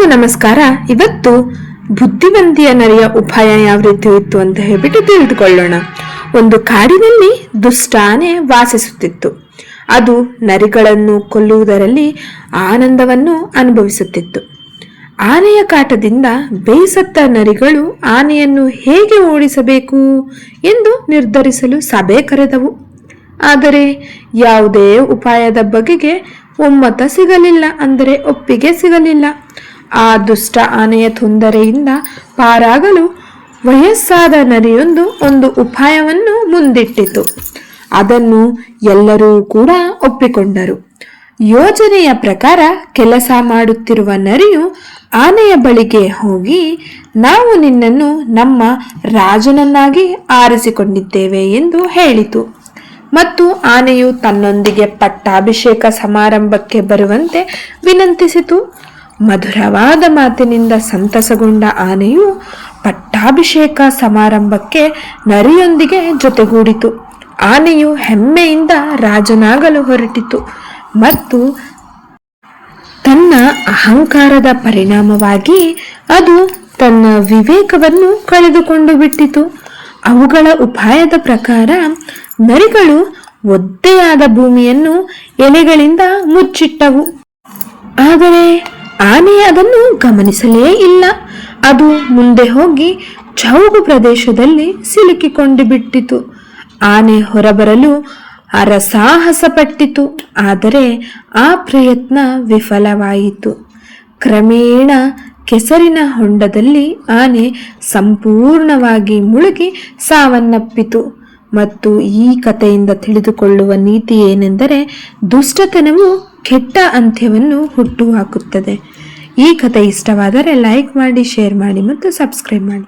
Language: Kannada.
ಎಲ್ಲರಿಗೂ ನಮಸ್ಕಾರ. ಇವತ್ತು ಬುದ್ಧಿವಂತಿಯ ನರಿಯ ಉಪಾಯ ಯಾವ ರೀತಿ ಇತ್ತು ಅಂತ ಹೇಳ್ಬಿಟ್ಟು ತಿಳಿದುಕೊಳ್ಳೋಣ. ಒಂದು ಕಾಡಿನಲ್ಲಿ ದುಷ್ಟ ಆನೆ ವಾಸಿಸುತ್ತಿತ್ತು. ಅದು ನರಿಗಳನ್ನು ಕೊಲ್ಲುವುದರಲ್ಲಿ ಆನಂದವನ್ನು ಅನುಭವಿಸುತ್ತಿತ್ತು. ಆನೆಯ ಕಾಟದಿಂದ ಬೇಸತ್ತ ನರಿಗಳು ಆನೆಯನ್ನು ಹೇಗೆ ಓಡಿಸಬೇಕು ಎಂದು ನಿರ್ಧರಿಸಲು ಸಭೆ ಕರೆದವು. ಆದರೆ ಯಾವುದೇ ಉಪಾಯದ ಬಗೆಗೆ ಒಮ್ಮತ ಸಿಗಲಿಲ್ಲ ಅಂದರೆ ಒಪ್ಪಿಗೆ ಸಿಗಲಿಲ್ಲ. ಆ ದುಷ್ಟ ಆನೆಯ ತೊಂದರೆಯಿಂದ ಪಾರಾಗಲು ವಯಸ್ಸಾದ ನರಿಯೊಂದು ಒಂದು ಉಪಾಯವನ್ನು ಮುಂದಿಟ್ಟಿತು. ಅದನ್ನು ಎಲ್ಲರೂ ಕೂಡ ಒಪ್ಪಿಕೊಂಡರು. ಯೋಜನೆಯ ಪ್ರಕಾರ ಕೆಲಸ ಮಾಡುತ್ತಿರುವ ನರಿಯು ಆನೆಯ ಬಳಿಗೆ ಹೋಗಿ, ನಾವು ನಿನ್ನನ್ನು ನಮ್ಮ ರಾಜನನ್ನಾಗಿ ಆರಿಸಿಕೊಂಡಿದ್ದೇವೆ ಎಂದು ಹೇಳಿತು. ಮತ್ತು ಆನೆಯು ತನ್ನೊಂದಿಗೆ ಪಟ್ಟಾಭಿಷೇಕ ಸಮಾರಂಭಕ್ಕೆ ಬರುವಂತೆ ವಿನಂತಿಸಿತು. ಮಧುರವಾದ ಮಾತಿನಿಂದ ಸಂತಸಗೊಂಡ ಆನೆಯು ಪಟ್ಟಾಭಿಷೇಕ ಸಮಾರಂಭಕ್ಕೆ ನರಿಯೊಂದಿಗೆ ಜೊತೆಗೂಡಿತು. ಆನೆಯು ಹೆಮ್ಮೆಯಿಂದ ರಾಜನಾಗಲು ಹೊರಟಿತು ಮತ್ತು ತನ್ನ ಅಹಂಕಾರದ ಪರಿಣಾಮವಾಗಿ ಅದು ತನ್ನ ವಿವೇಕವನ್ನು ಕಳೆದುಕೊಂಡು ಬಿಟ್ಟಿತು. ಅವುಗಳ ಉಪಾಯದ ಪ್ರಕಾರ ನರಿಗಳು ಒದ್ದೆಯಾದ ಭೂಮಿಯನ್ನು ಎಲೆಗಳಿಂದ ಮುಚ್ಚಿಟ್ಟವು. ಆದರೆ ಆನೆ ಅದನ್ನು ಗಮನಿಸಲೇ ಇಲ್ಲ. ಅದು ಮುಂದೆ ಹೋಗಿ ಚೌಗು ಪ್ರದೇಶದಲ್ಲಿ ಸಿಲುಕಿಕೊಂಡು ಬಿಟ್ಟಿತು. ಆನೆ ಹೊರಬರಲು ಅರಸಾಹಸ ಪಟ್ಟಿತು. ಆದರೆ ಆ ಪ್ರಯತ್ನ ವಿಫಲವಾಯಿತು. ಕ್ರಮೇಣ ಕೆಸರಿನ ಹೊಂಡದಲ್ಲಿ ಆನೆ ಸಂಪೂರ್ಣವಾಗಿ ಮುಳುಗಿ ಸಾವನ್ನಪ್ಪಿತು. ಮತ್ತು ಈ ಕಥೆಯಿಂದ ತಿಳಿದುಕೊಳ್ಳುವ ನೀತಿ ಏನೆಂದರೆ ದುಷ್ಟತನವು ಕೆಟ್ಟ ಅಂತ್ಯವನ್ನು ಹುಟ್ಟುಹಾಕುತ್ತದೆ ಈ ಕಥೆ ಇಷ್ಟವಾದರೆ ಲೈಕ್ ಮಾಡಿ ಶೇರ್ ಮಾಡಿ ಮತ್ತು ಸಬ್ಸ್ಕ್ರೈಬ್ ಮಾಡಿ.